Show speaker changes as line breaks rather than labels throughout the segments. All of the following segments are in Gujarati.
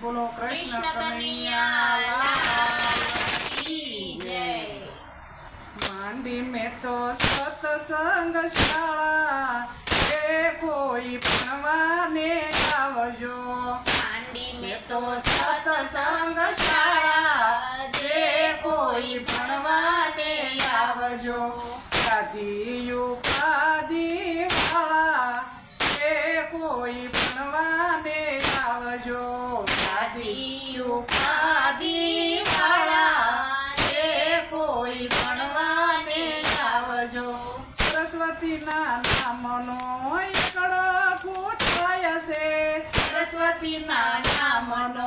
બોલો કૃષ્ણ કનૈયા માંડી મેં તો સત્સંગ શાળા એ કોઈ ભણવાને આવજો.
માંડી મેં તો સત્સંગ શાળા જે કોઈ ભણવાને
આવજો.
સાધીયું
સરસ્વતીના નામનો એકડો પૂછાય છે.
સરસ્વતીના નામનો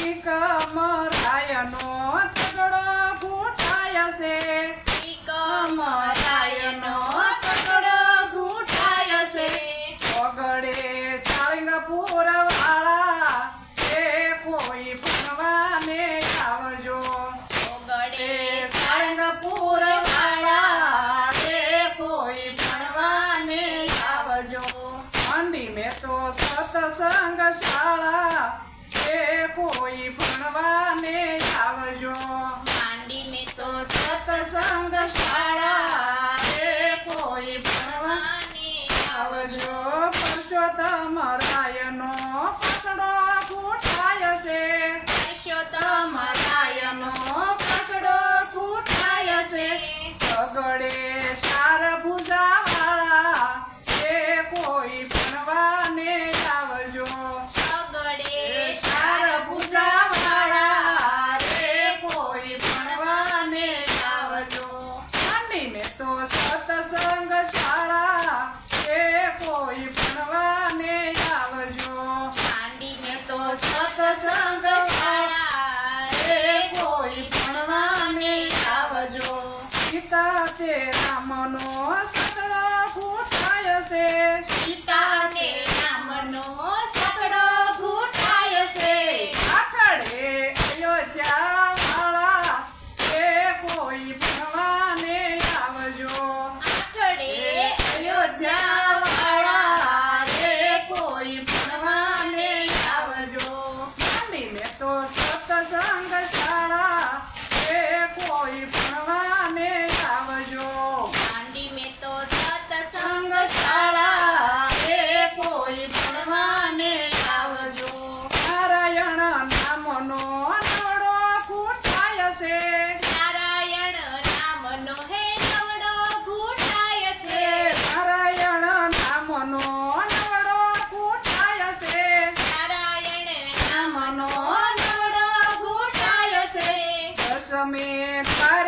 ટીક મરાયનો ઝઘડો ફૂટાય છે. ટીક મરાયનો coming. Bye.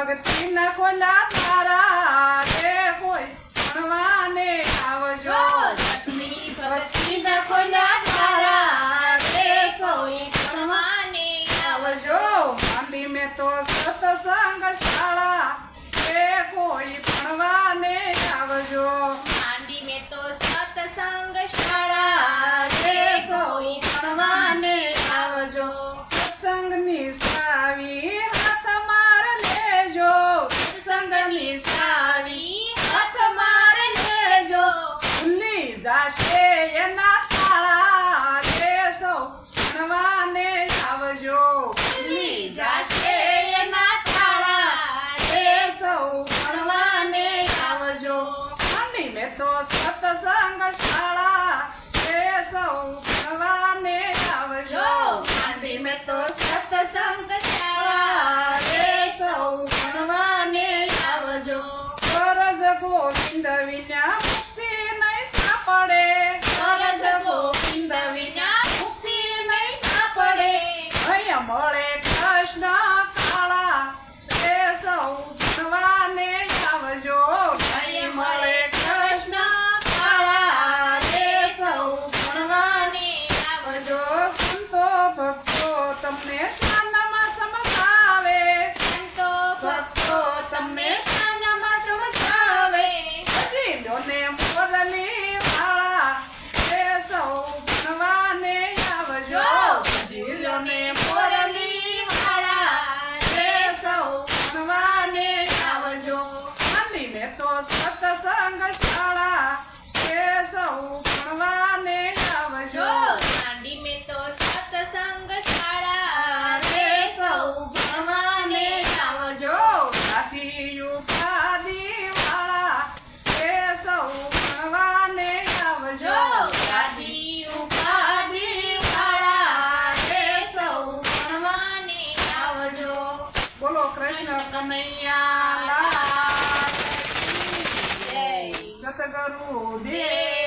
ભક્તિ
ના ખોલા તારા રે કોઈ ભણવાને
આવજો ભક્તિ ના ખોલા તારા રે કોઈ ભણવાને આવજો
ગાંધી મેં તો સતસંગ શાળા રે કોઈ ભણવાને
આવજો ગાંધી મેં તો સતસંગ શાળા એ
તો સતસંગ શાળા
એ સૌ સવાને આવજો. ગાંધી મેં તો સતસંગ શાળા એ
સૌ ભણવાને આવજો.
સરસ ગોવિંદ વિના What's? કૃષ્ણ. કનૈયા જગગુરુદેવ